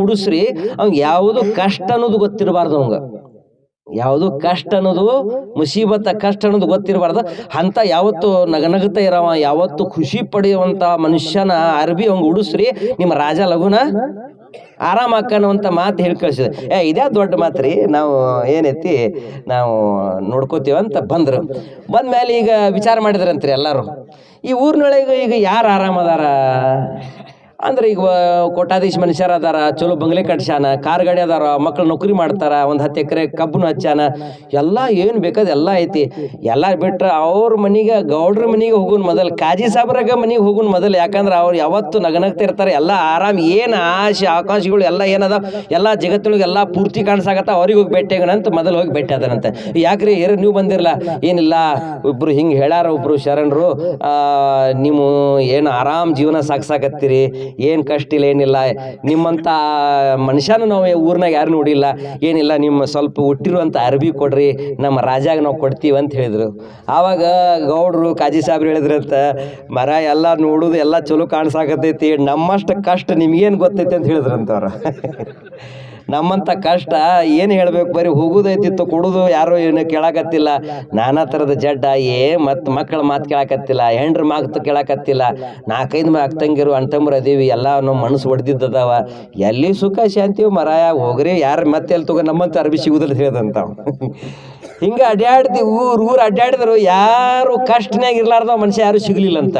ಹುಡುಸ್ರಿ ಅವ್ನ್ ಯಾವುದು ಕಷ್ಟ ಅನ್ನೋದು ಗೊತ್ತಿರಬಾರ್ದು ಅವಂಗ. ಯಾವುದು ಕಷ್ಟ ಅನ್ನೋದು, ಮುಸೀಬತ್ತ ಕಷ್ಟ ಅನ್ನೋದು ಗೊತ್ತಿರಬಾರ್ದು. ಅಂತ ಯಾವತ್ತು ನಗನಗತ ಇರವ, ಯಾವತ್ತು ಖುಷಿ ಪಡೆಯುವಂತ ಮನುಷ್ಯನ ಅರ್ಬಿ ಅವಂಗ ಉಡಿಸ್ರಿ ನಿಮ್ಮ ರಾಜ ಲಘುನ ಆರಾಮ ಅನ್ನುವಂತ ಮಾತು ಹೇಳಿ ಕಳ್ಸಿದ. ಏ ಇದೇ ದೊಡ್ಡ ಮಾತ್ರಿ ನಾವು ಏನೈತಿ, ನಾವು ನೋಡ್ಕೋತೀವಿ ಅಂತ ಬಂದ್ರು. ಬಂದ್ಮೇಲೆ ಈಗ ವಿಚಾರ ಮಾಡಿದ್ರಂತ್ರಿ ಎಲ್ಲಾರು. ಈ ಊರಿನೊಳಗೆ ಈಗ ಯಾರು ಆರಾಮದಾರ ಅಂದ್ರೆ ಈಗ ಕೋಟಾಧೀಶ್ ಮನುಷ್ಯರ ಅದಾರ, ಚಲೋ ಬಂಗ್ಲೆ ಕಟ್ಸ್ಯಾನ, ಕಾರ್ ಗಾಡಿ ಅದಾರ, ಮಕ್ಳು ನೌಕರಿ ಮಾಡ್ತಾರ, ಒಂದು ಹತ್ತು ಎಕರೆ ಕಬ್ಬನ್ನು ಹಚ್ಚಾನ ಎಲ್ಲ ಏನು ಬೇಕಾದ ಎಲ್ಲ ಐತಿ. ಎಲ್ಲ ಬಿಟ್ರ ಅವ್ರ ಮನಿಗೆ, ಗೌಡ್ರ ಮನಿಗೆ ಹೋಗುನ್ ಮೊದಲು, ಕಾಜಿ ಸಾಬ್ರಾಗ ಮನಿಗೆ ಹೋಗುನ್ ಮೊದಲು, ಯಾಕಂದ್ರೆ ಅವ್ರು ಯಾವತ್ತು ನಗನಗ್ತಿರ್ತಾರೆ ಎಲ್ಲ ಆರಾಮ್, ಏನು ಆಶೆ, ಆಕಾಂಕ್ಷೆಗಳು ಎಲ್ಲ ಏನದ ಎಲ್ಲ ಜಗತ್ತೊಳಗೆ ಎಲ್ಲ ಪೂರ್ತಿ ಕಾಣಿಸಾಕತ್ತ, ಅವ್ರಿಗೆ ಹೋಗಿ ಭೇಟಿ ಅಂತ ಮೊದಲು ಹೋಗಿ ಭೇಟಿ ಆದನಂತೆ ಯಾಕ್ರಿ ಏರ್ ನೀವು ಬಂದಿರಲ್ಲ ಏನಿಲ್ಲ, ಒಬ್ರು ಹಿಂಗೆ ಹೇಳ್ಯಾರ, ಒಬ್ರು ಶರಣರು ನೀವು ಏನು ಆರಾಮ್ ಜೀವನ ಸಾಗ್ಸಾಕತ್ತೀರಿ ಏನ್ ಕಷ್ಟ ಇಲ್ಲ, ಏನಿಲ್ಲ. ನಿಮ್ಮಂತ ಮನುಷ್ಯನ ನಾವು ಊರ್ನಾಗ ಯಾರು ನೋಡಿಲ್ಲ. ಏನಿಲ್ಲ, ನಿಮ್ಮ ಸ್ವಲ್ಪ ಹುಟ್ಟಿರುವಂಥ ಅರಬಿ ಕೊಡ್ರಿ, ನಮ್ಮ ರಾಜಾಗ ನಾವು ಕೊಡ್ತೀವಿ ಅಂತ ಹೇಳಿದರು. ಆವಾಗ ಗೌಡ್ರು ಕಾಜಿ ಸಾಬ್ರು ಹೇಳಿದ್ರಂತ, ಮರ ಎಲ್ಲ ನೋಡುದು ಎಲ್ಲ ಚಲೋ ಕಾಣಿಸಾಕತೈತಿ ನಮ್ಮಷ್ಟು ಕಷ್ಟ ನಿಮ್ಗೇನು ಗೊತ್ತೈತಿ ಅಂತ ಹೇಳಿದ್ರಂತ ಅವ್ರು. ನಮ್ಮಂತ ಕಷ್ಟ ಏನು ಹೇಳ್ಬೇಕು? ಬರೀ ಹೋಗುದೈತಿತ್ತು, ಕೊಡುದು ಯಾರು ಏನು ಕೇಳಾಕತ್ತಿಲ್ಲ. ನಾನಾ ಥರದ ಜಡ್ಡ, ಏ ಮತ್ತು ಮಕ್ಕಳ ಮಾತು ಕೇಳಾಕತ್ತಿಲ್ಲ, ಹೆಂಡ್ರ ಮಾತು ಕೇಳಾಕತ್ತಿಲ್ಲ. ನಾಲ್ಕೈದು ಮಾ ಅಕ್ಕಂಗಿರು ಅಣ್ತಂಬ್ರು ಅದೀವಿ ಎಲ್ಲ ನಮ್ಮ ಮನಸ್ಸು ಹೊಡೆದಿದ್ದದಾವ ಎಲ್ಲಿ ಸುಖ ಶಾಂತಿ ಮರಾಯ, ಹೋಗ್ರಿ, ಯಾರು ಮತ್ತೆ ಎಲ್ಲಿ ತಗೋ ನಮ್ಮಂತ ಅರ್ಬಿ ಸಿಗುದಿಲ್ಲ ಹೇಳ್ದಂತ ಹಿಂಗ ಅಡ್ಡಾಡ್ದಿ ಊರು ಊರು ಅಡ್ಡಾಡಿದ್ರು ಯಾರು ಕಷ್ಟನ್ಯಾಗ ಇರ್ಲಾರ್ದ ಮನುಷ್ಯ ಯಾರು ಸಿಗ್ಲಿಲ್ಲ ಅಂತ.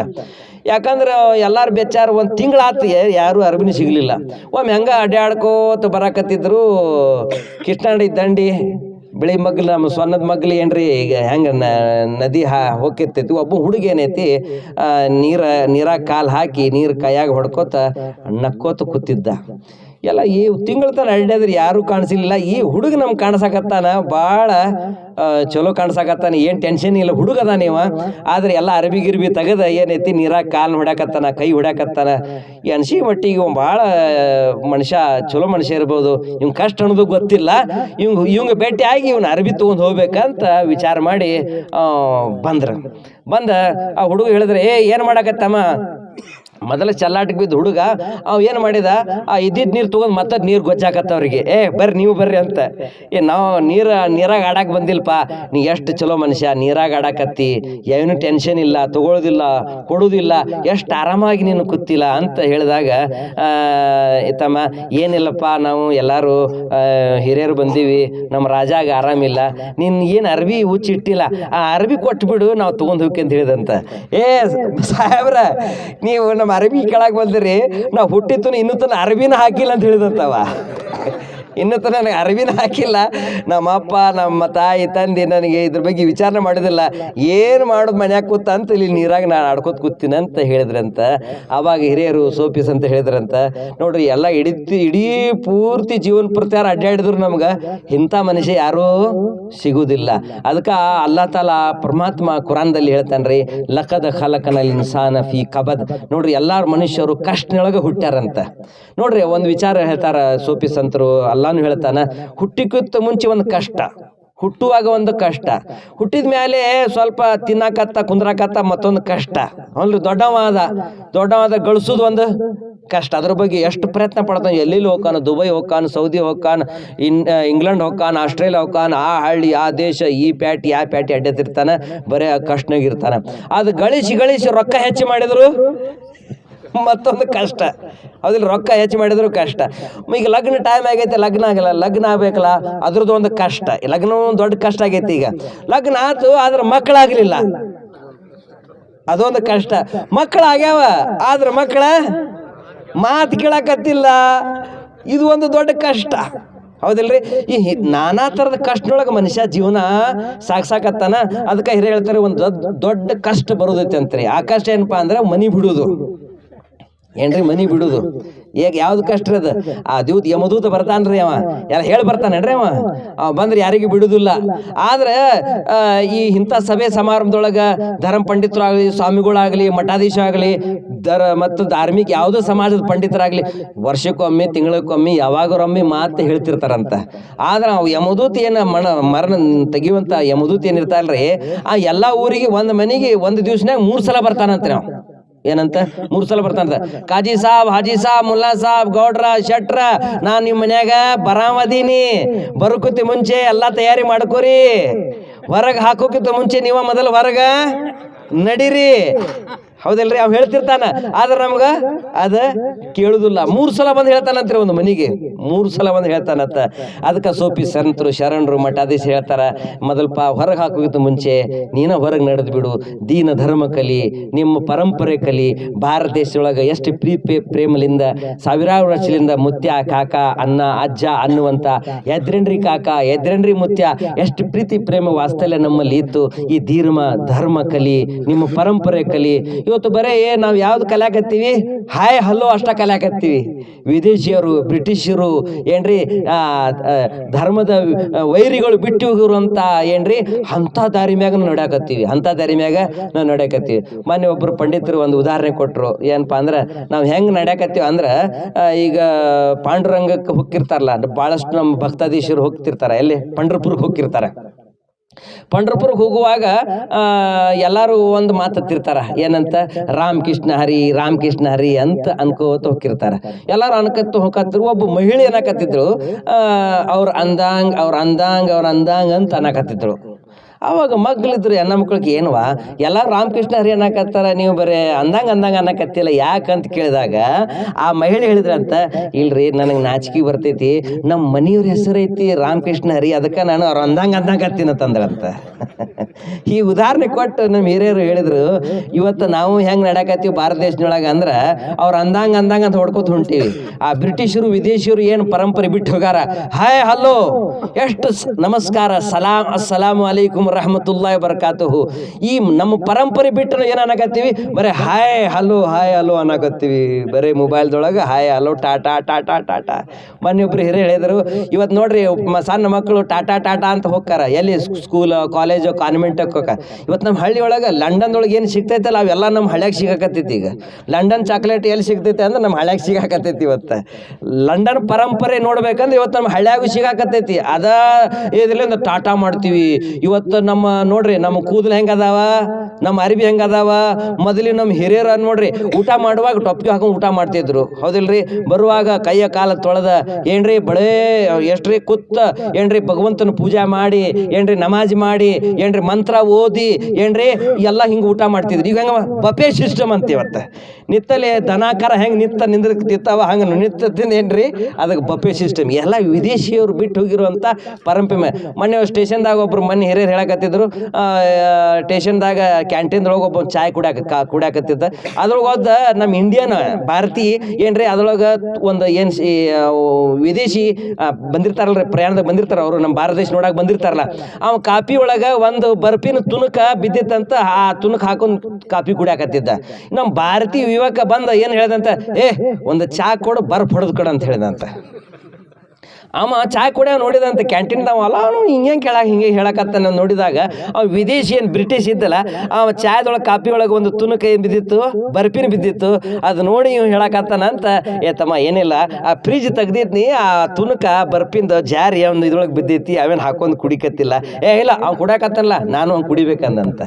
ಯಾಕಂದ್ರೆ ಎಲ್ಲಾರು ಬೆಚ್ಚಾರ ಒಂದು ತಿಂಗಳಾತು ಯಾರು ಅರಬಿನಿ ಸಿಗಲಿಲ್ಲ. ಒಮ್ಮೆ ಹೆಂಗೆ ಅಡ್ಡಾಡ್ಕೋತ ಬರಾಕತ್ತಿದ್ರು, ಕೃಷ್ಣಾಡಿ ದಂಡಿ, ಬಿಳಿ ಮಗ್ಲು, ನಮ್ಮ ಸೊನ್ನದ ಮಗ್ಲು ಏನ್ರಿ, ಈಗ ಹೆಂಗ ನದಿ ಹಾ ಹೋಗಿರ್ತೈತಿ ಒಬ್ಬ ಹುಡುಗ ಏನೈತಿ ನೀರ, ನೀರಾಗ ಕಾಲು ಹಾಕಿ ನೀರು ಕೈಯಾಗ ಹೊಡ್ಕೋತ ನಕ್ಕೋತ ಕೂತಿದ್ದ. ಎಲ್ಲ ಈ ತಿಂಗಳ ತನ ಅಡ್ಡಾದ್ರೆ ಯಾರು ಕಾಣಿಸಿಲ್ಲ ಈ ಹುಡುಗ ನಮ್ಗೆ ಕಾಣಿಸಕತ್ತಾನ. ಭಾಳ ಚಲೋ ಕಾಣಿಸಕತ್ತಾನ. ಏನು ಟೆನ್ಷನ್ ಇಲ್ಲ. ಹುಡುಗ ಅದ ನೀವ ಆದ್ರೆ ಎಲ್ಲ ಅರಬಿ ಗಿರ್ಬಿ ತೆಗದ. ಏನೈತಿ? ನೀರಾಗ ಕಾಲು ಹೊಡ್ಯಾಕತ್ತಾನ, ಕೈ ಹೊಡ್ಯಾಕತ್ತಾನ. ಈ ಅನ್ಸಿ ಮಟ್ಟಿಗೆ ಇವ್ ಭಾಳ ಮನುಷ್ಯ, ಚಲೋ ಮನುಷ್ಯ ಇರ್ಬೋದು. ಇವ್ ಕಷ್ಟ ಅನ್ನೋದು ಗೊತ್ತಿಲ್ಲ. ಇವ್ ಇವಂಗ ಭೇಟಿ ಆಗಿ ಇವ್ನ ಅರಬಿ ತೊಗೊಂಡು ಹೋಗ್ಬೇಕಂತ ವಿಚಾರ ಮಾಡಿ ಬಂದ್ರ. ಬಂದ, ಆ ಹುಡುಗ ಹೇಳಿದ್ರೆ, ಏ, ಏನು ಮಾಡಕತ್ತಮ್ಮ? ಮೊದಲ ಚಲ್ಲಾಟಕ್ಕೆ ಬಿದ್ದು ಹುಡುಗ, ಅವ್ ಏನು ಮಾಡಿದ? ಆ ಇದ್ದಿದ್ ನೀರು ತೊಗೊಂಡು ಮತ್ತೆ ನೀರು ಗೊಜ್ಜಾಕತ್ತ ಅವ್ರಿಗೆ. ಏ, ಬರ್ರಿ, ನೀವು ಬರ್ರಿ ಅಂತ. ಏ, ನಾವು ನೀರ, ನೀರಾಗ ಆಡಾಕ್ ಬಂದಿಲ್ಲಪ್ಪ ನೀ ಎಷ್ಟು ಚಲೋ ಮನುಷ್ಯ, ನೀರಾಗ ಆಡಾಕತ್ತಿ. ಏನು ಟೆನ್ಷನ್ ಇಲ್ಲ ತಗೊಳ್ಳೋದಿಲ್ಲ ಕೊಡೋದಿಲ್ಲ. ಎಷ್ಟು ಆರಾಮಾಗಿ ನೀನು ಕೂತಿಲ್ಲ ಅಂತ ಹೇಳಿದಾಗ ತಮ್ಮ ಏನಿಲ್ಲಪ್ಪ, ನಾವು ಎಲ್ಲರೂ ಹಿರಿಯರು ಬಂದೀವಿ. ನಮ್ಮ ರಾಜಾಗ ಆರಾಮಿಲ್ಲ. ನಿನ್ನ ಏನು ಅರ್ಬಿ ಹುಚ್ಚಿಟ್ಟಿಲ್ಲ ಆ ಅರ್ಬಿ ಕೊಟ್ಬಿಡು, ನಾವು ತಗೊಂಡ್ ಹೋಗಿ ಅಂತ ಹೇಳಿದಂತ. ಏ, ಸಾಹೇಬ್ರ, ನೀವು ಅರಬಿ ಕೆಳಗೆ ಬಂದಿರಿ ನಾವು ಹುಟ್ಟಿತ್ತು ಇನ್ನೂ ತನ ಅರಬಿನ ಹಾಕಿಲ್ಲ ಅಂತ ಹೇಳಿದಂತವ. ಇನ್ನೂ ತನಕ ನನಗೆ ಅರಿವಿನ ಹಾಕಿಲ್ಲ. ನಮ್ಮ ಅಪ್ಪ ನಮ್ಮ ತಾಯಿ, ತಂದೆ ನನಗೆ ಇದ್ರ ಬಗ್ಗೆ ವಿಚಾರಣೆ ಮಾಡೋದಿಲ್ಲ. ಏನು ಮಾಡೋದು ಮನ್ಯಾಗ ಕೂತ ಅಂತ ಇಲ್ಲಿ ನೀರಾಗ ನಾನು ಆಡ್ಕೋತ ಕೂತೀನಿ ಅಂತ ಹೇಳಿದ್ರಂತ. ಅವಾಗ ಹಿರಿಯರು ಸೋಪಿಸ್ ಅಂತ ಹೇಳಿದ್ರಂತ. ನೋಡ್ರಿ, ಎಲ್ಲ ಇಡೀ ಇಡೀ ಪೂರ್ತಿ ಜೀವನ ಪ್ರಚಾರ ಅಡ್ಡಾಡಿದ್ರು ನಮ್ಗೆ. ಇಂಥ ಮನುಷ್ಯ ಯಾರೂ ಸಿಗುವುದಿಲ್ಲ ಅದಕ್ಕೆ ಅಲ್ಲಾ ತಾಲ ಪರಮಾತ್ಮ ಕುರಾನ್ದಲ್ಲಿ ಹೇಳ್ತಾನ್ರಿ, ಲಕದ ಖಲಕನಲ್ ಇನ್ಸಾನ ಫಿ ಕಬದ್. ನೋಡ್ರಿ, ಎಲ್ಲಾರು ಮನುಷ್ಯರು ಕಷ್ಟನೊಳಗೆ ಹುಟ್ಟಾರಂತ ನೋಡ್ರಿ, ಒಂದು ವಿಚಾರ ಹೇಳ್ತಾರ ಅಂತರು ಸಂತರು ಅಲ್ಲಾನು ಹೇಳ್ತಾನೆ ಹುಟ್ಟಿಕ್ಕಿಂತ ಮುಂಚೆ ಒಂದು ಕಷ್ಟ, ಹುಟ್ಟುವಾಗ ಒಂದು ಕಷ್ಟ, ಹುಟ್ಟಿದ ಮೇಲೆ ಸ್ವಲ್ಪ ತಿನ್ನಕತ್ತ, ಕುಂದ್ರಾಕತ್ತ ಮತ್ತೊಂದು ಕಷ್ಟ. ಅಲ್ರಿ, ದೊಡ್ಡವಾದ ದೊಡ್ಡವಾದ ಗಳಿಸೋದು ಒಂದು ಕಷ್ಟ. ಅದ್ರ ಬಗ್ಗೆ ಎಷ್ಟು ಪ್ರಯತ್ನ ಪಡ್ತಾನೆ ಎಲ್ಲೆಲ್ಲಿ ಹೋಗ್ಕಾನ ದುಬೈ ಹೋಗ್ಕಾನ ಸೌದಿ ಹೋಗ್ಕಾನ ಇನ್ ಇಂಗ್ಲೆಂಡ್ ಹೋಗ್ಕಾನ ಆಸ್ಟ್ರೇಲಿಯಾ ಹೋಗ್ಕಾನ ಆ ಹಳ್ಳಿ, ಆ ದೇಶ, ಈ ಪ್ಯಾಟಿ, ಆ ಪ್ಯಾಟಿ ಅಡ್ಡತಿರ್ತಾನ, ಬರೇ ಕಷ್ಟನಾಗ ಇರ್ತಾನ. ಅದು ಗಳಿಸಿ ಗಳಿಸಿ ರೊಕ್ಕ ಹೆಚ್ಚು ಮಾಡಿದ್ರು ಮತ್ತೊಂದು ಕಷ್ಟ. ಅದ್ರಲ್ಲಿ ರೊಕ್ಕ ಹೆಚ್ಚು ಮಾಡಿದ್ರು ಕಷ್ಟ. ಈಗ ಲಗ್ನ ಟೈಮ್ ಆಗೈತೆ, ಲಗ್ನ ಆಗಲ್ಲ. ಲಗ್ನ ಆಗ್ಬೇಕಲ್ಲ, ಅದ್ರದ್ದು ಒಂದು ಕಷ್ಟ. ಲಗ್ನ ದೊಡ್ಡ ಕಷ್ಟ ಆಗೈತಿ ಈಗ. ಲಗ್ನ ಆತು, ಆದ್ರೆ ಮಕ್ಕಳಾಗಲಿಲ್ಲ. ಅದೊಂದು ಕಷ್ಟ. ಮಕ್ಕಳಾಗ್ಯಾವ, ಆದ್ರೆ ಮಕ್ಕಳ ಮಾತು ಕೇಳಕತ್ತಿಲ್ಲ. ಇದು ಒಂದು ದೊಡ್ಡ ಕಷ್ಟ. ಹೌದಿಲ್ರಿ? ಈ ನಾನಾ ಥರದ ಕಷ್ಟನೊಳಗೆ ಮನುಷ್ಯ ಜೀವನ ಸಾಕ್ಸಾಕತ್ತಾನ ಅದಕ್ಕೆ ಹಿರಿಯ ಹೇಳ್ತಾರೆ, ಒಂದು ದೊಡ್ಡ ದೊಡ್ಡ ಕಷ್ಟ ಬರೋದೈತೆ ಅಂತ್ರಿ. ಆ ಕಷ್ಟ ಏನಪ್ಪಾ ಅಂದ್ರೆ ಮನಿ ಬಿಡುದು ಏನ್ರಿ ಮನಿ ಬಿಡುದು. ಈಗ ಯಾವ್ದು ಕಷ್ಟ ಅದ? ಆ ದೂತ್ ಯಮದೂತ ಬರ್ತಾನ್ರಿ ಅವ. ಎಲ್ಲ ಹೇಳಿ ಬರ್ತಾನೇನ್ರಿ ಅವ? ಅವ ಬಂದ್ರೆ ಯಾರಿಗೂ ಬಿಡುದಿಲ್ಲ. ಆದ್ರೆ ಈ ಇಂಥ ಸಭೆ ಸಮಾರಂಭದೊಳಗ ಧರ್ಮ ಪಂಡಿತರಾಗಲಿ, ಸ್ವಾಮಿಗಳಾಗಲಿ ಮಠಾಧೀಶ ಆಗಲಿ ದರ ಮತ್ತು ಧಾರ್ಮಿಕ ಯಾವುದೋ ಸಮಾಜದ ಪಂಡಿತರಾಗ್ಲಿ, ವರ್ಷಕ್ಕೊಮ್ಮೆ, ತಿಂಗಳಕ್ಕೊಮ್ಮೆ, ಯಾವಾಗರೊಮ್ಮೆ ಮಾತು ಹೇಳ್ತಿರ್ತಾರಂತ. ಆದ್ರೆ ಅವು ಯಮದೂತ ಏನ ಮಣ ಮರಣ ತೆಗಿಯುವಂತ ಯಮದೂತ್ ಏನಿರ್ತಾರಲ್ರಿ ಆ ಎಲ್ಲಾ ಊರಿಗೆ ಒಂದ್ ಮನೆಗೆ ಒಂದ್ ದಿವ್ಸನಾಗ ಮೂರ್ ಸಲ ಬರ್ತಾನಂತ ಅವ. ಏನಂತ? ಮೂರ್ ಸಲ ಬರ್ತಾನಂತ ಕಾಜಿ ಸಾಬ್ ಹಾಜಿ ಸಾಬ್ ಮುಲ್ಲಾ ಸಾಬ್ ಗೌಡ್ರ ಶೆಟ್ರ ನಾ ನಿಮ್ ಮನ್ಯಾಗ ಬರಾಮದೀನಿ. ಬರುಕುತಿ ಮುಂಚೆ ಎಲ್ಲಾ ತಯಾರಿ ಮಾಡ್ಕೋರಿ. ಹೊರಗ್ ಹಾಕೋಕಿಂತ ಮುಂಚೆ ನೀವ ಮೊದಲು ಹೊರಗ ನಡೀರಿ. ಹೌದಲ್ರಿ? ಅವ್ ಹೇಳ್ತಿರ್ತಾನ. ಆದ್ರ ನಮ್ಗ ಅದ ಕೇಳುದಿಲ್ಲ. ಮೂರ್ ಸಲ ಬಂದು ಹೇಳ್ತಾನಂತ್ರಿ ಒಂದು ಮನಿಗೆ. ಮೂರ್ ಸಲ ಬಂದು ಹೇಳ್ತಾನಂತ. ಅದಕ್ಕೆ ಸೋಪಿ ಸಂತರು, ಶರಣರು ಮಠಾಧೀಶ ಹೇಳ್ತಾರ ಮೊದಲ್ಪ ಹೊರಗೆ ಹಾಕೋಗಿತ್ತು ಮುಂಚೆ ನೀನ ಹೊರಗೆ ನಡೆದು ಬಿಡು. ದೀನ ಧರ್ಮ ಕಲಿ, ನಿಮ್ಮ ಪರಂಪರೆ ಕಲಿ, ಭಾರತ ದೇಶದೊಳಗ ಎಷ್ಟು ಪ್ರೀಪೆ ಪ್ರೇಮಲಿಂದ, ಸಾವಿರಾರು ವರ್ಷದಿಂದ ಮುತ್ಯ, ಕಾಕ ಅನ್ನ ಅಜ್ಜ ಅನ್ನುವಂತ ಎದ್ರೇನ್ರಿ ಕಾಕ ಎದ್ರೇನ್ರಿ ಮುತ್ಯ, ಎಷ್ಟು ಪ್ರೀತಿ ಪ್ರೇಮ ವಾಸ್ತಲ್ಯ ನಮ್ಮಲ್ಲಿ ಇತ್ತು. ಈ ಧೀರ್ಮ, ಧರ್ಮ ಕಲಿ, ನಿಮ್ಮ ಪರಂಪರೆ ಕಲಿ ಇವತ್ತು ಬರೇ ನಾವು ಯಾವ್ದು ಕಲ್ಯಾಕತ್ತೀವಿ ಹಾಯ್ ಹಲೋ ಅಷ್ಟ ಕಲ್ಯಾಕತ್ತೀವಿ ವಿದೇಶಿಯರು, ಬ್ರಿಟಿಷರು, ಏನ್ರಿ ಧರ್ಮದ ವೈರಿಗಳು ಬಿಟ್ಟು ಹೋಗಿರುವಂತ ಏನ್ರಿ ಅಂತ ದಾರಿ ಮ್ಯಾಗ ನಾವು ನಡ್ಯಾಕತ್ತೀವಿ. ಅಂತ ದಾರಿ ಮ್ಯಾಗ ನಾವು ನಡ್ಯಾಕತ್ತೀವಿ. ಮೊನ್ನೆ ಒಬ್ರು ಪಂಡಿತರು ಒಂದು ಉದಾಹರಣೆ ಕೊಟ್ಟರು ಏನಪ್ಪಾ ಅಂದ್ರೆ, ನಾವು ಹೆಂಗೆ ನಡ್ಯಾಕತ್ತೀವಿ ಅಂದ್ರೆ ಈಗ ಪಾಂಡುರಂಗಕ್ಕೆ ಹೋಗಿರ್ತಾರಲ್ಲ ಬಹಳಷ್ಟು ನಮ್ಮ ಭಕ್ತಾದೀಶರು ಹೋಗ್ತಿರ್ತಾರ, ಎಲ್ಲಿ? ಪಂಡ್ರಪುರಕ್ಕೆ ಹೋಗಿರ್ತಾರ ಪಂಡ್ರಪುರಕ್ಕೆ ಹೋಗುವಾಗ ಎಲ್ಲರೂ ಒಂದು ಮಾತತ್ತಿರ್ತಾರ ಏನಂತ? ರಾಮಕೃಷ್ಣ ಹರಿ ರಾಮಕೃಷ್ಣ ಹರಿ ಅಂತ ಅನ್ಕೋತ ಹೋಗಿರ್ತಾರ ಎಲ್ಲರೂ ಅನ್ಕತ್ತ ಹೋಗತ್ತಿರು ಒಬ್ಬ ಮಹಿಳೆ ಅನ್ನಕತ್ತಿದ್ರು ಆ, ಅವ್ರ ಅಂದಾಂಗ್ ಅವ್ರ ಅಂದಾಂಗ್ ಅವ್ರ ಅಂದಾಂಗ್ ಅಂತ ಅನ್ನಕತ್ತಿದ್ರು ಅವಾಗ ಮಗ್ಲಿದ್ರು ಹೆಣ್ಣ ಮಕ್ಳಿಗೆ ಏನ್ವಾ? ಎಲ್ಲ ರಾಮಕೃಷ್ಣ ಹರಿ ಅನ್ನಕತ್ತಾರ ನೀವು ಬರೇ? ಅಂದಂಗ ಅಂದಂಗ ಅನ್ನಕತ್ತಿಲ್ಲ. ಯಾಕಂತ ಕೇಳಿದಾಗ ಆ ಮಹಿಳೆ ಹೇಳಿದ್ರಂತ, ಇಲ್ರಿ, ನನಗೆ ನಾಚಿಕೆ ಬರ್ತೈತಿ. ನಮ್ಮ ಮನೆಯವ್ರ ಹೆಸರು ಐತಿ ರಾಮಕೃಷ್ಣ ಹರಿ, ಅದಕ್ಕೆ ನಾನು ಅವ್ರ ಅಂದಂಗ ಅಂದಂಗೆ ಅಂತಂದ್ರಂತ. ಈ ಉದಾಹರಣೆ ಕೊಟ್ಟು ನಮ್ಮ ಹಿರಿಯರು ಹೇಳಿದ್ರು, ಇವತ್ತು ನಾವು ಹೆಂಗೆ ನಡಕತ್ತೀವಿ ಭಾರತ ದೇಶದೊಳಗೆ ಅಂದ್ರೆ, ಅವ್ರು ಅಂದಂಗ ಅಂದಂಗ ಅಂತ ಹೊಡ್ಕೊತ ಹೊಂಟೀವಿ. ಆ ಬ್ರಿಟಿಷರು, ವಿದೇಶಿಯರು ಏನು ಪರಂಪರೆ ಬಿಟ್ಟು ಹೋಗಾರ? ಹಾಯ್ ಹಲೋ ಎಷ್ಟು ನಮಸ್ಕಾರ. ಸಲಾಂ, ಅಸ್ಸಲಾಮು ಅಲೈಕುಮ್ ರಹಮತುಲ್ಲಾಹಿ ಬರ್ಕಾತುಹು ಈ ನಮ್ಮ ಪರಂಪರೆ ಬಿಟ್ಟು ಏನು ಅನ್ನಕತ್ತೀವಿ ಬರೀ ಹಾಯ್ ಹಲೋ ಹಾಯ್ ಹಲೋ ಅನ್ನಕತ್ತೀವಿ ಬರೀ ಮೊಬೈಲ್ದೊಳಗೆ hi hello tata tata tata ಮೊನ್ನೆ ಒಬ್ರು ಹೇಳಿದರು ಹೇಳಿದ್ರು ಇವತ್ತು ನೋಡ್ರಿ ಸಣ್ಣ ಮಕ್ಕಳು ಟಾಟಾ ಟಾಟಾ ಅಂತ ಹೋಗ್ತಾರ. ಎಲ್ಲಿ ಸ್ಕೂಲ್ ಕಾಲೇಜು ಕಾನ್ವೆಂಟ್ ಹೋಗ ಇವತ್ತು ನಮ್ಮ ಹಳ್ಳಿಯೊಳಗೆ ಲಂಡನ್ದೊಳಗೆ ಏನು ಸಿಗ್ತೈತಲ್ಲ ಅವೆಲ್ಲ ನಮ್ಮ ಹಳ್ಯಾಗ ಸಿಗಾಕತ್ತೈತಿ ಈಗ. ಲಂಡನ್ ಚಾಕ್ಲೇಟ್ ಎಲ್ಲಿ ಸಿಗ್ತೈತೆ ಅಂದ್ರೆ ನಮ್ಮ ಹಳ್ಯಾಗ ಸಿಗಾಕತ್ತೈತಿ ಇವತ್ತು. ಲಂಡನ್ ಪರಂಪರೆ ನೋಡ್ಬೇಕಂದ್ರೆ ಇವತ್ತು ನಮ್ಮ ಹಳ್ಯಾಗೂ ಸಿಗಾಕತ್ತೈತಿ. ಅದ ಇದರಿಂದ ಟಾಟಾ ಮಾಡ್ತೀವಿ. ಇವತ್ತು ನಮ್ಮ ನೋಡ್ರಿ, ನಮ್ಮ ಕೂದಲು ಹೆಂಗದಾವ, ನಮ್ಮ ಅರಿವಿ ಹೆಂಗದಾವ ಮೊದಲಿ ನಮ್ಮ ಹಿರಿಯರ ನೋಡ್ರಿ, ಊಟ ಮಾಡುವಾಗ ಟೊಪ್ಪಿಗೆ ಹಾಕೊಂಡು ಊಟ ಮಾಡ್ತಿದ್ರು. ಹೌದಿಲ್ರಿ? ಬರುವಾಗ ಕೈಯ ಕಾಲ ತೊಳೆದ, ಏನ್ರಿ ಬಳೆ, ಎಷ್ಟ್ರಿ ಕುತ್ತ, ಏನ್ರಿ ಭಗವಂತನ ಪೂಜೆ ಮಾಡಿ, ಏನ್ರಿ ನಮಾಜ್ ಮಾಡಿ, ಏನ್ರಿ ಮಂತ್ರ ಓದಿ, ಏನ್ರಿ ಎಲ್ಲ ಹಿಂಗೆ ಊಟ ಮಾಡ್ತಿದ್ರು. ಈಗ ಹೆಂಗ ಬಫೆ ಸಿಸ್ಟಮ್ ಅಂತ ಇವತ್ತ ನಿತ್ತಲೆ ದನಾಕಾರ ಹೆಂಗೆ ನಿತ್ತ ನಿಂದ್ರ ತಿತ್ತಾವ, ಹಂಗೆ ನಿತ್ತದಿಂದ ಏನ್ರಿ ಅದಕ್ಕೆ ಬಫೆ ಸಿಸ್ಟಮ್. ಎಲ್ಲ ವಿದೇಶಿಯವ್ರು ಬಿಟ್ಟು ಹೋಗಿರುವಂಥ ಪರಂಪರೆ. ಮೊನ್ನೆ ಸ್ಟೇಷನ್ದಾಗ ಒಬ್ರು ಮೊನ್ನೆ ಹಿರಿಯರು ಹೇಳಕತ್ತಿದ್ರು ಸ್ಟೇಷನ್ದಾಗ ಕ್ಯಾಂಟೀನ್ದೊಳಗೆ ಒಬ್ಬ ಚಾಯ್ ಕುಡಿಯಾಕ ಕುಡಿಯಾಕತ್ತಿದ್ದ. ಅದ್ರೊಳಗೆ ನಮ್ಮ ಇಂಡಿಯನ್ ಭಾರತೀಯ ಏನ್ರಿ, ಅದ್ರೊಳಗೆ ಒಂದು ಏನು ವಿದೇಶಿ ಬಂದಿರ್ತಾರಲ್ರಿ, ಪ್ರಯಾಣದಾಗ ಬಂದಿರ್ತಾರ ಅವರು ನಮ್ಮ ಭಾರತ ದೇಶ ನೋಡಕ್ ಬಂದಿರ್ತಾರಲ್ಲ. ಅವ ಕಾಪಿ ಒಳಗೆ ಒಂದು ಬರ್ಪಿನ ತುಣುಕ ಬಿದ್ದಿತ್ತಂತ ಆ ತುಣುಕ್ ಹಾಕೊಂಡ್ ಕಾಪಿ ಕುಡಿಯಾಕತ್ತಿದ್ದ. ನಮ್ಮ ಭಾರತೀಯ ಯುವಕ ಬಂದ ಏನು ಹೇಳ್ದಂತ, ಏ, ಒಂದು ಚಾ ಕೊಡು ಬರ್ಫ್ ಹೊಡೆದು ಕೊಡು ಅಂತ ಹೇಳ್ದಂತ. ಅವ ಚಾಯ್ ಕುಡಿಯ ನೋಡಿದಂತ ಕ್ಯಾಂಟೀನ್ದವ ಅಲ್ಲ, ಅವನು ಹಿಂಗೆ ಕೇಳಾಕ, ಹಿಂಗೆ ಹೇಳಕತ್ತಾನ ನೋಡಿದಾಗ, ಅವ ವಿದೇಶಿ ಏನು ಬ್ರಿಟಿಷ್ ಇದ್ದಲ್ಲ, ಅವ ಚಾಯ್ದೊಳಗೆ ಕಾಪಿ ಒಳಗೆ ಒಂದು ತುಣುಕ ಏನು ಬಿದ್ದಿತ್ತು, ಬರ್ಪಿನ ಬಿದ್ದಿತ್ತು, ಅದು ನೋಡಿ ಇವ್ ಅಂತ, ಏ ತಮ್ಮ, ಏನಿಲ್ಲ, ಆ ಫ್ರಿಜ್ ತೆಗ್ದಿದ್ನಿ, ಆ ತುಣುಕ, ಬರ್ಪಿಂದ ಜಾರಿ ಅವ್ನು ಇದ್ರೊಳಗೆ ಬಿದ್ದೈತಿ, ಅವೇನು ಹಾಕೊಂಡು ಕುಡಿಕತ್ತಿಲ್ಲ. ಏ, ಇಲ್ಲ, ಅವ್ನು ಕುಡಿಯಕತ್ತಲ್ಲ ನಾನು ಅವ್ನು ಕುಡಿಬೇಕಂದಂತ.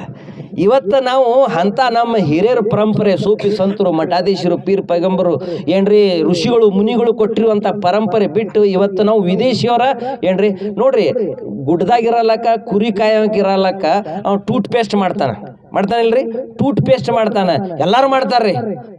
ಇವತ್ತು ನಾವು ಅಂತ ನಮ್ಮ ಹಿರಿಯರ ಪರಂಪರೆ ಸೂಫಿ ಸಂತರು, ಮಠಾಧೀಶರು, ಪೀರ್ ಪೈಗಂಬರು, ಏನ್ರಿ ಋಷಿಗಳು, ಮುನಿಗಳು ಕೊಟ್ಟಿರುವಂತ ಪರಂಪರೆ ಬಿಟ್ಟು ಇವತ್ತು ನಾವು ವಿದೇಶಿಯವರ, ಏನ್ರಿ ನೋಡ್ರಿ ಗುಡ್ಡದಾಗಿರಲಕ್ಕ ಕುರಿ ಕಾಯಕಿರಲಕ್ಕ ಅವ್ ಟೂತ್ ಪೇಸ್ಟ್ ಮಾಡ್ತಾನ. ಮಾಡ್ತಾನಿಲ್ರಿ? ಟೂತ್ ಪೇಸ್ಟ್ ಮಾಡ್ತಾನ. ಎಲ್ಲರೂ ಮಾಡ್ತಾರ್ರಿ?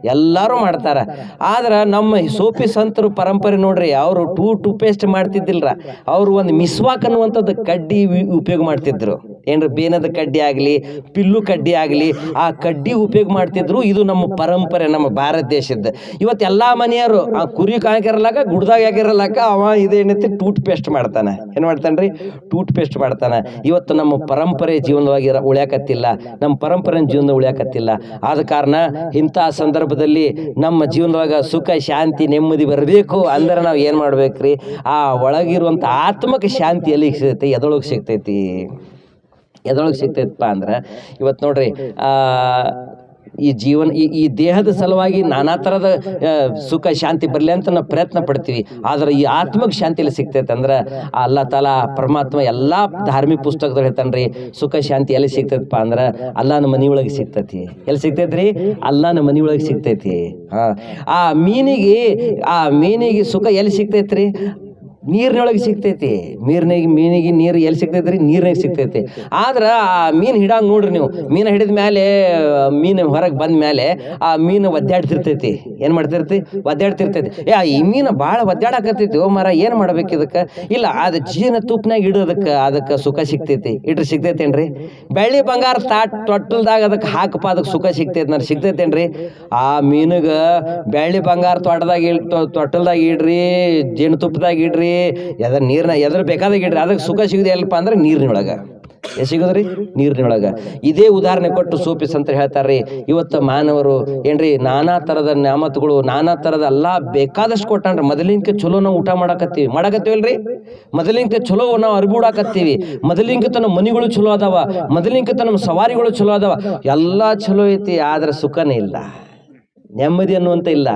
ಎಲ್ಲಾರು ಮಾಡ್ತಾರ. ಆದ್ರೆ ನಮ್ಮ ಸೋಪಿ ಸಂತರು ಪರಂಪರೆ ನೋಡ್ರಿ, ಅವರು ಟೂ ಟೂ ಪೇಸ್ಟ್ ಮಾಡ್ತಿದ್ದಿಲ್ರ. ಅವರು ಒಂದು ಮಿಸ್ವಾಕ್ ಅನ್ನುವಂಥದ್ದು ಕಡ್ಡಿ ಉಪಯೋಗ ಮಾಡ್ತಿದ್ರು. ಏನ್ರಿ ಬೇನದ ಕಡ್ಡಿ ಆಗಲಿ, ಪಿಲ್ಲು ಕಡ್ಡಿ ಆಗಲಿ, ಆ ಕಡ್ಡಿ ಉಪಯೋಗ ಮಾಡ್ತಿದ್ರು. ಇದು ನಮ್ಮ ಪರಂಪರೆ, ನಮ್ಮ ಭಾರತ ದೇಶದ. ಇವತ್ತು ಎಲ್ಲಾ ಮನೆಯವರು ಆ ಕುರಿ ಕಾಯ್ಕಿರಲಾಕ, ಗುಡ್ದಾಗ ಹಾಕಿರಲಾಕ ಅವ ಇದೇನೈತಿ ಟೂತ್ ಪೇಸ್ಟ್ ಮಾಡ್ತಾನೆ. ಏನ್ ಮಾಡ್ತಾನ್ರಿ? ಟೂತ್ ಪೇಸ್ಟ್ ಮಾಡ್ತಾನೆ. ಇವತ್ತು ನಮ್ಮ ಪರಂಪರೆ ಜೀವನವಾಗಿ ಉಳ್ಯಾಕತ್ತಿಲ್ಲ. ನಮ್ಮ ಪರಂಪರೆ ಜೀವನ ಉಳ್ಯಾಕತ್ತಿಲ್ಲ. ಆದ ಕಾರಣ ಇಂಥ ಸಂದರ್ಭದಲ್ಲಿ ನಮ್ಮ ಜೀವನದಾಗ ಸುಖ, ಶಾಂತಿ, ನೆಮ್ಮದಿ ಬರಬೇಕು. ಅಂದ್ರೆ ನಾವು ಏನು ಮಾಡ್ಬೇಕ್ರಿ? ಆ ಒಳಗಿರುವಂಥ ಆತ್ಮಕ ಶಾಂತಿ ಎಲ್ಲಿಗೆ ಸಿಗ್ತೈತಿ? ಎದೊಳಗೆ ಸಿಗ್ತೈತಿ? ಎದೊಳಗೆ ಸಿಗ್ತೈತಪ್ಪ ಅಂದ್ರೆ ಇವತ್ತು ನೋಡ್ರಿ ಈ ಜೀವನ, ಈ ಈ ದೇಹದ ಸಲುವಾಗಿ ನಾನಾ ಥರದ ಸುಖ, ಶಾಂತಿ ಬರಲಿ ಅಂತ ನಾವು ಪ್ರಯತ್ನ ಪಡ್ತೀವಿ. ಆದ್ರೆ ಈ ಆತ್ಮಕ್ಕೆ ಶಾಂತಿ ಎಲ್ಲಿ ಸಿಗ್ತೈತೆ ಅಂದ್ರೆ ಅಲ್ಲ ಅಲ್ಲಾ ತಾಲ, ಪರಮಾತ್ಮ ಎಲ್ಲಾ ಧಾರ್ಮಿಕ ಪುಸ್ತಕದಲ್ಲಿ ಹೇಳ್ತಾನ್ರಿ, ಸುಖ, ಶಾಂತಿ ಎಲ್ಲಿ ಸಿಗ್ತೈತಪ್ಪ ಅಂದ್ರೆ ಅಲ್ಲಾನ ಮನಿಯೊಳಗೆ ಸಿಗ್ತೈತಿ. ಎಲ್ಲಿ ಸಿಗ್ತೈತ್ರಿ? ಅಲ್ಲಾನ ಮನಿಯೊಳಗೆ ಸಿಗ್ತೈತಿ. ಹಾಂ, ಆ ಮೀನಿಗೆ ಆ ಮೀನಿಗೆ ಸುಖ ಎಲ್ಲಿ ಸಿಗ್ತೈತ್ರಿ? ನೀರಿನೊಳಗೆ ಸಿಗ್ತೈತಿ. ನೀರ್ನಾಗ, ಮೀನಿಗೆ ನೀರು ಎಲ್ಲಿ ಸಿಗ್ತೈತ್ರಿ? ನೀರ್ನಾಗ ಸಿಗ್ತೈತಿ. ಆದ್ರೆ ಆ ಮೀನು ಹಿಡಂಗ್ ನೋಡ್ರಿ ನೀವು. ಮೀನು ಹಿಡಿದ ಮೇಲೆ ಮೀನು ಹೊರಗೆ ಬಂದ ಮೇಲೆ ಆ ಮೀನು ಒದ್ದಾಡ್ತಿರ್ತೈತಿ. ಏನು ಮಾಡ್ತಿರ್ತಿ? ಒದ್ದಾಡ್ತಿರ್ತೈತಿ. ಏ ಈ ಮೀನು ಭಾಳ ಒದ್ದಾಡಕತ್ತೈತಿ. ಓ ಮರ ಏನು ಮಾಡ್ಬೇಕು ಇದಕ್ಕೆ? ಇಲ್ಲ, ಅದು ಜೀನ ತುಪ್ಪನಾಗ ಇಡೋದಕ್ಕೆ ಅದಕ್ಕೆ ಸುಖ ಸಿಗ್ತೈತಿ. ಇಟ್ರೆ ಸಿಗ್ತೈತೇನ್ರಿ? ಬೆಳ್ಳಿ ಬಂಗಾರ ತಾಟ್ ತೊಟ್ಟಲ್ದಾಗ ಅದಕ್ಕೆ ಹಾಕಪ್ಪ ಅದಕ್ಕೆ ಸುಖ ಸಿಗ್ತೈತಿ ನಾನು ಸಿಗ್ತೈತೇನ್ರಿ? ಆ ಮೀನಗ ಬೆಳ್ಳಿ ಬಂಗಾರ ತೋಟದಾಗ ತೊಟ್ಟಲ್ದಾಗ ಇಡ್ರಿ ಜೇನುತುಪ್ಪದಾಗ ಇಡ್ರಿ ಎದ್ರ ನೀರ್ನ ಎದ್ರ ಬೇಕಾದಾಗ ಇಡ್ರಿ ಅದಕ್ಕೆ ಸುಖ ಸಿಗುದು ಎಲ್ಲಪ್ಪ ಅಂದ್ರೆ ನೀರಿನೊಳಗ. ಎ ಸಿಗೋದ್ರಿ? ನೀರಿನೊಳಗ. ಇದೇ ಉದಾಹರಣೆ ಕೊಟ್ಟು ಸೂಪಿಸ್ ಅಂತ ಹೇಳ್ತಾರ್ರಿ. ಇವತ್ತು ಮಾನವರು, ಏನ್ರಿ, ನಾನಾ ತರದ ನ್ಯಾಮತ್ಗಳು ನಾನಾ ತರದ ಎಲ್ಲ ಬೇಕಾದಷ್ಟು ಕೊಟ್ಟಾನ್ರಿ. ಮೊದಲಿನ್ಕ ಚಲೋ ನಾವು ಊಟ ಮಾಡಾಕತ್ತೀವಿ. ಮಾಡಾಕತ್ತೀವಲ್ರಿ ಮೊದಲಿನ್ಕ ಚಲೋ ನಾವು ಅರ್ಬಿ ಉಡಾಕತ್ತೀವಿ. ಮೊದಲಿನ್ಕ ತನ್ನ ಮನಿಗಳು ಚಲೋ ಅದಾವ. ಮೊದಲಿನ್ಕ ತನ್ನ ಸವಾರಿಗಳು ಚಲೋ ಅದಾವ. ಎಲ್ಲಾ ಚಲೋ ಐತಿ, ಆದ್ರೆ ಸುಖನೇ ಇಲ್ಲ. ನೆಮ್ಮದಿ ಅನ್ನುವಂತ ಇಲ್ಲ.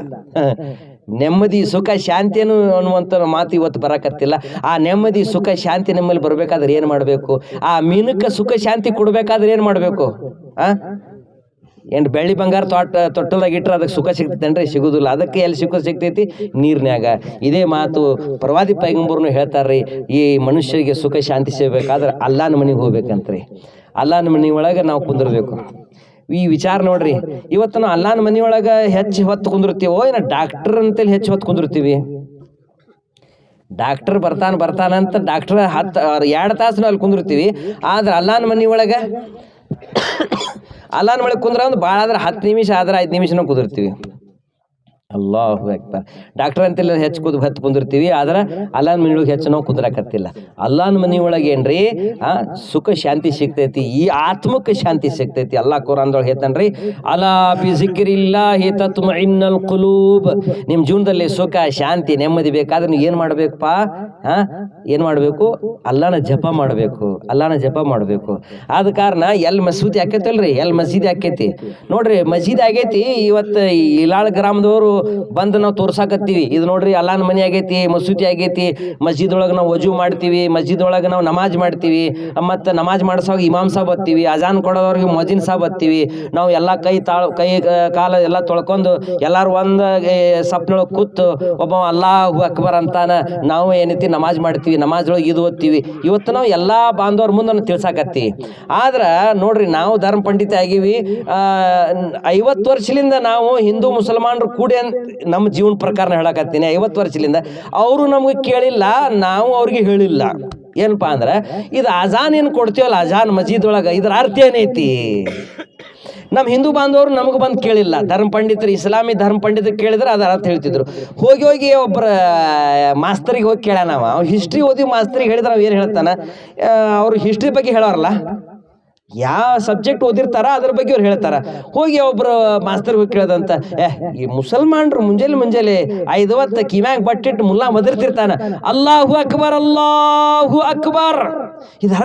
ನೆಮ್ಮದಿ, ಸುಖ, ಶಾಂತಿ ಅನ್ನು ಅನ್ನುವಂಥ ಮಾತು ಇವತ್ತು ಬರಕತ್ತಿಲ್ಲ. ಆ ನೆಮ್ಮದಿ, ಸುಖ, ಶಾಂತಿ ನಮ್ಮಲ್ಲಿ ಬರ್ಬೇಕಾದ್ರೆ ಏನು ಮಾಡಬೇಕು? ಆ ಮೀನಕ್ಕೆ ಸುಖ, ಶಾಂತಿ ಕೊಡ್ಬೇಕಾದ್ರೆ ಏನು ಮಾಡಬೇಕು? ಆ? ಏನು ಬೆಳ್ಳಿ ಬಂಗಾರ ತೋಟ ತೊಟ್ಟದಾಗ ಇಟ್ಟರೆ ಅದಕ್ಕೆ ಸುಖ ಸಿಗ್ತೈತೇನ್ರಿ? ಸಿಗುದಿಲ್ಲ. ಅದಕ್ಕೆ ಎಲ್ಲಿ ಸುಖ ಸಿಗ್ತೈತಿ? ನೀರಿನ್ಯಾಗ. ಇದೇ ಮಾತು ಪ್ರವಾದಿ ಪೈಗಂಬರ್ನು ಹೇಳ್ತಾರ್ರಿ, ಈ ಮನುಷ್ಯರಿಗೆ ಸುಖ, ಶಾಂತಿ ಸಿಗಬೇಕಾದ್ರೆ ಅಲ್ಲಾನ ಮನೆಗೆ ಹೋಗ್ಬೇಕಂತ್ರಿ. ಅಲ್ಲಾನ ಮನೆ ಒಳಗೆ ನಾವು ಕುಂದಿರ್ಬೇಕು. ಈ ವಿಚಾರ ನೋಡ್ರಿ, ಇವತ್ತು ನಾವು ಅಲ್ಲಾನ ಮನೆಯೊಳಗ ಹೆಚ್ಚು ಹೊತ್ತು ಕುಂದಿರ್ತೀವೋ. ಏನ ಡಾಕ್ಟರ್ ಅಂತೇಳಿ ಹೆಚ್ಚು ಹೊತ್ತು ಕುಂದಿರ್ತೀವಿ. ಡಾಕ್ಟರ್ ಬರ್ತಾನ ಬರ್ತಾನ ಅಂತ ಡಾಕ್ಟರ್ ಹತ್ತು ಎರಡು ತಾಸು ಅಲ್ಲಿ ಕುಂದಿರ್ತೀವಿ. ಆದ್ರೆ ಅಲ್ಲಾನ ಮನೆ ಒಳಗೆ ಅಲ್ಲಾನ ಒಳಗೆ ಕುಂದ್ರ ಒಂದು ಭಾಳ ಆದ್ರೆ ಹತ್ತು ನಿಮಿಷ ಆದ್ರೆ ಐದು ನಿಮಿಷನೂ ಕುದಿರ್ತೀವಿ. ಅಲ್ಲಾಹು ಅಕ್ಬರ್. ಡಾಕ್ಟರ್ ಅಂತೆಲ್ಲ ಹೆಚ್ಚು ಕುದ್ ಹತ್ತು ಕುಂದಿರ್ತೀವಿ, ಆದ್ರೆ ಅಲ್ಲಾನ್ ಮನೆ ಒಳಗೆ ಹೆಚ್ಚು ನಾವು ಕುಂದ್ರಾಕತ್ತಿಲ್ಲ. ಅಲ್ಲಾನ್ ಮನೆ ಒಳಗೆ ಏನ್ರಿ? ಆ, ಸುಖ, ಶಾಂತಿ ಸಿಗ್ತೈತಿ. ಈ ಆತ್ಮಕ್ಕೆ ಶಾಂತಿ ಸಿಗ್ತೈತಿ. ಅಲ್ಲಾ ಕುರಾನ್ದೊಳಗೆ ಹೇಳ್ತಾನ್ರಿ, ಅಲಾ ಬಿ ಜಿಕ್ರಿಲ್ಲಾಹಿ ತತ್ಮಇನ್ನಲ್ ಕುಲೂಬ್. ನಿಮ್ಮ ಜೀವನದಲ್ಲಿ ಸುಖ, ಶಾಂತಿ, ನೆಮ್ಮದಿ ಬೇಕಾದ್ರೆ ನೀವು ಏನು ಮಾಡ್ಬೇಕಪ್ಪ? ಹಾ ಏನು ಮಾಡಬೇಕು? ಅಲ್ಲಾನ ಜಪ ಮಾಡಬೇಕು. ಅಲ್ಲಾನ ಜಪ ಮಾಡಬೇಕು. ಆದ ಕಾರಣ ಎಲ್ಲಿ ಮಸೂದಿ ಆಕೈತಲ್ರಿ? ಎಲ್ಲಿ ಮಸೀದಿ ಆಕೈತಿ? ನೋಡ್ರಿ, ಮಸೀದಿ ಆಗೈತಿ, ಇವತ್ತು ಇಲಾಳ್ ಗ್ರಾಮದವರು ಬಂದು ನಾವು ತೋರ್ಸಾಕತ್ತೀವಿ. ಇದು ನೋಡ್ರಿ ಅಲ್ಲಾನ್ ಮನೆ ಆಗೈತಿ, ಮಸೂದಿ ಆಗೈತಿ. ಮಸ್ಜಿದ್ ಒಳಗೆ ನಾವು ವಜು ಮಾಡ್ತೀವಿ ಮಸ್ಜಿದ್ ಒಳಗೆ ನಾವು ನಮಾಜ್ ಮಾಡ್ತೀವಿ. ಮತ್ತು ನಮಾಜ್ ಮಾಡಿಸೋವಾಗ ಇಮಾಮ್ ಸಾಬ್ ಹತ್ತೀವಿ, ಅಜಾನ್ ಕೊಡೋದವ್ರಿಗೆ ಮೊಜಿನ್ ಸಾಬ್ ಹತ್ತೀವಿ. ನಾವು ಎಲ್ಲ ಕೈ ತಾಳು, ಕೈ ಕಾಲ ಎಲ್ಲ ತೊಳ್ಕೊಂಡು ಎಲ್ಲಾರು ಒಂದು ಸಪ್ನೊಳಗೆ ಕೂತು ಒಬ್ಬ ಅಲ್ಲಾಹು ಅಕ್ಬರ್ ಅಂತಾನ ನಾವು ಏನೈತಿ ನಮಾಜ್ ಮಾಡ್ತೀವಿ ನಮಾಜ್ ಒಳಗೆ ಇದು ಓದ್ತೀವಿ. ಇವತ್ತು ನಾವು ಎಲ್ಲ ಬಾಂಧವ್ರ ಮುಂದೆ ತಿಳ್ಸಾಕತ್ತೀವಿ. ಆದ್ರೆ ನೋಡ್ರಿ ನಾವು ಧರ್ಮ ಪಂಡಿತ ಆಗೀವಿ ಐವತ್ತು ವರ್ಷಲಿಂದ ನಾವು ಹಿಂದೂ ಮುಸಲ್ಮಾನರು ಕೂಡಿ ನಮ್ಮ ಜೀವನ ಪ್ರಕಾರ ಹೇಳಕತ್ತೀನಿ, ಐವತ್ತು ವರ್ಷದಿಂದ ಅವರು ನಮ್ಗೆ ಕೇಳಿಲ್ಲ, ನಾವು ಅವ್ರಿಗೆ ಹೇಳಿಲ್ಲ. ಏನಪ್ಪಾ ಅಂದ್ರೆ, ಇದು ಅಜಾನ್ ಏನು ಕೊಡ್ತೀವಲ್ಲ, ಅಜಾನ್ ಮಜೀದ್ ಒಳಗೆ ಇದ್ರ ಅರ್ಥ ಏನೈತಿ? ನಮ್ಮ ಹಿಂದೂ ಬಾಂಧವರು ನಮಗೆ ಬಂದು ಕೇಳಿಲ್ಲ. ಧರ್ಮ ಪಂಡಿತರು, ಇಸ್ಲಾಮಿ ಧರ್ಮ ಪಂಡಿತರು ಕೇಳಿದ್ರೆ ಅದರ ಅರ್ಥ ಹೇಳ್ತಿದ್ರು. ಹೋಗಿ ಹೋಗಿ ಒಬ್ಬರ ಮಾಸ್ತರಿಗೆ ಹೋಗಿ ಕೇಳ ನಾವು ಹಿಸ್ಟ್ರಿ ಓದಿ ಮಾಸ್ತರಿಗೆ ಹೇಳಿದ್ರೆ ನಾವು ಏನು ಹೇಳ್ತಾನೆ? ಅವ್ರು ಹಿಸ್ಟ್ರಿ ಬಗ್ಗೆ ಹೇಳೋರಲ್ಲ? ಯಾವ ಸಬ್ಜೆಕ್ಟ್ ಓದಿರ್ತಾರ ಅದ್ರ ಬಗ್ಗೆ ಅವ್ರು ಹೇಳ್ತಾರ. ಹೋಗಿ ಒಬ್ರು ಮಾಸ್ತರ್ ಹೋಗಿ ಕೇಳ್ದಂತ ಏ ಈ ಮುಸಲ್ಮಾನ್ರು ಮುಂಜಾನೆ ಮುಂಜಾನೆ ಐದು ಹೊತ್ತು ಕಿವ್ಯಾಗ ಬಟ್ಟಿಟ್ಟು ಮುಲ್ಲಾ ಮದರ್ತಿರ್ತಾನ ಅಲ್ಲಾಹು ಅಕ್ಬರ್ ಅಲ್ಲಾಹು ಅಕ್ಬರ್. ಇದು ಹ್ಮ್,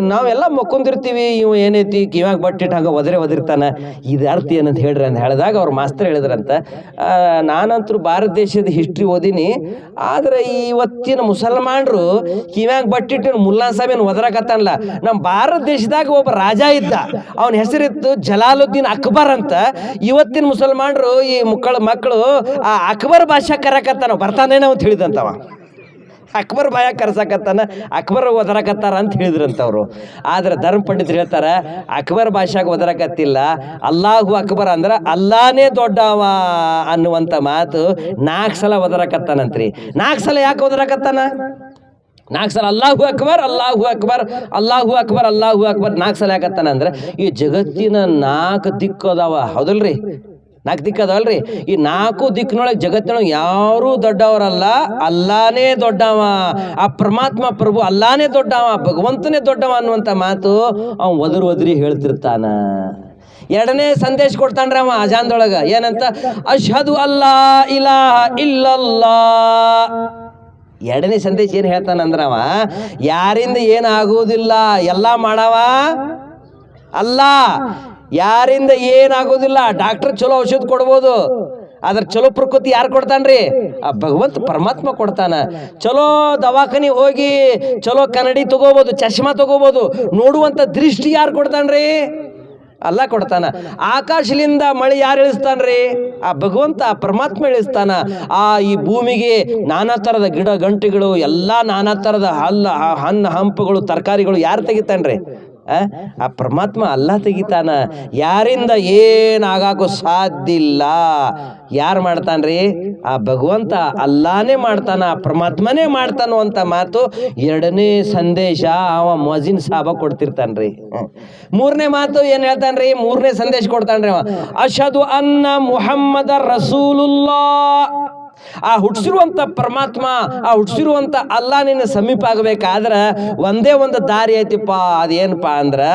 ನಾವೆಲ್ಲ ಮಕ್ಕೊಂದಿರ್ತೀವಿ ಇವ ಏನೈತಿ ಕಿವ್ಯಾಗ ಬಟ್ಟಿಟ್ಟು ಹಂಗ ಒದರೆ ಒದಿರ್ತಾನ. ಇದು ಅರ್ಥ ಏನಂತ ಹೇಳ್ರಿ ಅಂತ ಹೇಳಿದಾಗ ಅವ್ರ ಮಾಸ್ತರ್ ಹೇಳಿದ್ರಂತ. ಆ, ನಾನಂತರೂ ಭಾರತ ದೇಶದ ಹಿಸ್ಟ್ರಿ ಓದಿನಿ. ಆದ್ರೆ ಇವತ್ತಿನ ಮುಸಲ್ಮಾನರು ಕಿವ್ಯಾಗ ಬಟ್ಟಿಟ್ಟು ಮುಲ್ಲಾ ಸಾಹೇಬ್ ಒದರಾಕತ್ತಾನಲ್ಲ ನಮ್ಮ ಭಾರತ ದೇಶದಾಗ ಒಬ್ಬ ರಾಜ ಇದ್ದ. ಅವನ ಹೆಸರಿತ್ತು ಜಲಾಲುದ್ದೀನ್ ಅಕ್ಬರ್ ಅಂತ. ಇವತ್ತಿನ ಮುಸಲ್ಮಾನರು ಈ ಮಕ್ಕಳು ಮಕ್ಕಳು ಆ ಅಕ್ಬರ್ ಭಾಷಾ ಕರಕತ್ತಾನ. ಬರ್ತಾನೇನೋ ಅಂತ ಹೇಳಿದಂತವ. ಅಕ್ಬರ್ ಬಾಯ ಕರ್ಸಕತ್ತಾನ, ಅಕ್ಬರ್ ಓದರಕತ್ತಾರ ಅಂತ ಹೇಳಿದ್ರಂತವ್ರು. ಆದ್ರೆ ಧರ್ಮ ಪಂಡಿತರು ಹೇಳ್ತಾರ, ಅಕ್ಬರ್ ಭಾಷಾಗ ಓದರಕತ್ತಿಲ್ಲ ಅಲ್ಲಾಹು ಅಕ್ಬರ್ ಅಂದ್ರೆ ಅಲ್ಲಾನೇ ದೊಡ್ಡವ ಅನ್ನುವಂಥ ಮಾತು ನಾಲ್ಕು ಸಲ ಓದರಕತ್ತಾನಂತ್ರಿ ನಾಲ್ಕು ಸಲ ಯಾಕೆ ಓದರಕತ್ತಾನ ನಾಲ್ಕು ಸಲ ಅಲ್ಲಾಹು ಅಕ್ಬರ್ ಅಲ್ಲಾಹು ಅಕ್ಬರ್ ಅಲ್ಲಾಹು ಅಕ್ಬರ್ ಅಲ್ಲಾಹು ಅಕ್ಬರ್ ನಾಲ್ಕು ಸಲ ಯಾಕತ್ತಾನ ಅಂದ್ರೆ ಈ ಜಗತ್ತಿನ ನಾಲ್ಕು ದಿಕ್ಕು ಅದಾವ, ಹೌದಲ್ರಿ? ನಾಲ್ಕು ದಿಕ್ಕು ಈ ನಾಲ್ಕು ದಿಕ್ಕಿನೊಳಗೆ ಜಗತ್ತಿನೊಳಗೆ ಯಾರೂ ದೊಡ್ಡವರಲ್ಲ ಅಲ್ಲಾನೇ ದೊಡ್ಡವ. ಆ ಪರಮಾತ್ಮ ಪ್ರಭು ಅಲ್ಲಾನೇ ದೊಡ್ಡವ ಭಗವಂತನೇ ದೊಡ್ಡವ ಅನ್ನುವಂಥ ಮಾತು ಅವನು ಒದರು ಒದರಿ ಹೇಳ್ತಿರ್ತಾನ. ಎರಡನೇ ಸಂದೇಶ ಕೊಡ್ತಾನ್ರಿ ಅವ ಅಜಾನ್ದೊಳಗ. ಏನಂತ? ಅಶ್ಹದು ಅಲ್ಲಾ ಇಲಾ ಇಲ್ಲಲ್ಲಾ. ಎರಡನೇ ಸಂದೇಶ ಏನು ಹೇಳ್ತಾನಂದ್ರವ ಯಾರಿಂದ ಏನಾಗುವುದಿಲ್ಲ ಎಲ್ಲ ಮಾಡವ? ಅಲ್ಲ. ಯಾರಿಂದ ಏನಾಗೋದಿಲ್ಲ? ಡಾಕ್ಟರ್ ಚಲೋ ಔಷಧ ಕೊಡ್ಬೋದು. ಅದ್ರ ಚಲೋ ಪ್ರಕೃತಿ ಯಾರು ಕೊಡ್ತಾನ್ರಿ? ಆ ಭಗವಂತ ಪರಮಾತ್ಮ ಕೊಡ್ತಾನ. ಚಲೋ ದವಾಖಾನೆ ಹೋಗಿ, ಚಲೋ ಕನ್ನಡಿ ತಗೋಬೋದು, ಚಶ್ಮಾ ತಗೋಬೋದು, ನೋಡುವಂತ ದೃಷ್ಟಿ ಯಾರು ಕೊಡ್ತಾನ್ರಿ? ಅಲ್ಲ ಕೊಡ್ತಾನ. ಆಕಾಶಲಿಂದ ಮಳೆ ಯಾರು ಇಳಿಸ್ತಾನ್ರಿ? ಆ ಭಗವಂತ ಪರಮಾತ್ಮ ಇಳಿಸ್ತಾನ. ಆ ಈ ಭೂಮಿಗೆ ನಾನಾ ಥರದ ಗಿಡ, ಗಂಟೆಗಳು, ಎಲ್ಲಾ ನಾನಾ ಥರದ ಹಲ್ಲ ಹಣ್ಣು, ಹಂಪುಗಳು, ತರಕಾರಿಗಳು ಯಾರು ತೆಗಿತಾನ್ರಿ? ಆ? ಪರಮಾತ್ಮ ಅಲ್ಲ ತೆಗಿತಾನ. ಯಾರಿಂದ ಏನಾಗಾಕೋ ಸಾಧ್ಯ ಇಲ್ಲ ಯಾರು ಮಾಡ್ತಾನ್ರಿ? ಆ ಭಗವಂತ ಅಲ್ಲಾನೇ ಮಾಡ್ತಾನ ಪರಮಾತ್ಮನೇ ಮಾಡ್ತಾನೋ ಅಂತ ಮಾತು ಎರಡನೇ ಸಂದೇಶ ಅವ ಮೊಜಿನ್ ಸಾಬ ಕೊಡ್ತಿರ್ತಾನ್ರಿ. ಮೂರನೇ ಮಾತು ಏನು ಹೇಳ್ತಾನ್ರಿ? ಮೂರನೇ ಸಂದೇಶ ಕೊಡ್ತಾನ್ರಿ ಅವ. ಅಶದು ಅನ್ನ ಮುಹಮ್ಮದ ರಸೂಲುಲ್ಲಾ. ಆ ಹುಟ್ಟಿಸಿರುವಂತ ಪರಮಾತ್ಮ, ಆ ಹುಟ್ಟಿಸಿರುವಂತ ಅಲ್ಲ ನಿನ್ನ ಸಮೀಪ ಆಗಬೇಕಾದ್ರೆ ಒಂದೇ ಒಂದು ದಾರಿ ಐತಿಪ್ಪ. ಅದೇನಪ್ಪ ಅಂದ್ರೆ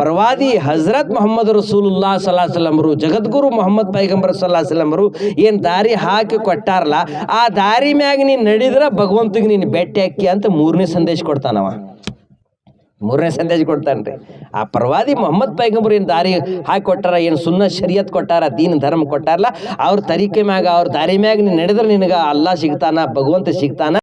ಪರವಾದಿ ಹಜರತ್ ಮೊಹಮ್ಮದ್ ರಸೂಲುಲ್ಲಾ ಸಲಾ ಸಲಮರು ಜಗದ್ಗುರು ಮೊಹಮ್ಮದ್ ಪೈಗಂಬರ್ ಸಲಾ ಸಲಮರು ಏನ್ ದಾರಿ ಹಾಕಿ ಕೊಟ್ಟಾರಲ್ಲ, ಆ ದಾರಿ ಮ್ಯಾಗ ನೀನು ನಡೆದ್ರೆ ಭಗವಂತಿಗೆ ನೀನು ಬೆಟ್ಟಿ ಹಾಕಿ ಅಂತ ಮೂರನೇ ಸಂದೇಶ ಕೊಡ್ತಾನವ. ಮೂರನೇ ಸಂದೇಶ ಕೊಡ್ತಾನ್ರಿ. ಆ ಪ್ರವಾದಿ ಮೊಹಮ್ಮದ್ ಪೈಗಂಬರ್ ದಾರಿ ಹಾಕಿ ಕೊಟ್ಟಾರ, ಏನು ಸುನ್ನ ಶರಿಯತ್ ಕೊಟ್ಟಾರ, ದೀನ್ ಧರ್ಮ ಕೊಟ್ಟಾರಲ್ಲ ಅವ್ರ ತರೀಕೆ ಮ್ಯಾಗ, ಅವ್ರ ದಾರಿ ಮ್ಯಾಗ ನೀನು ನಡೆದ್ರೆ ನಿನಗೆ ಅಲ್ಲ ಸಿಗ್ತಾನ, ಭಗವಂತ ಸಿಗ್ತಾನ.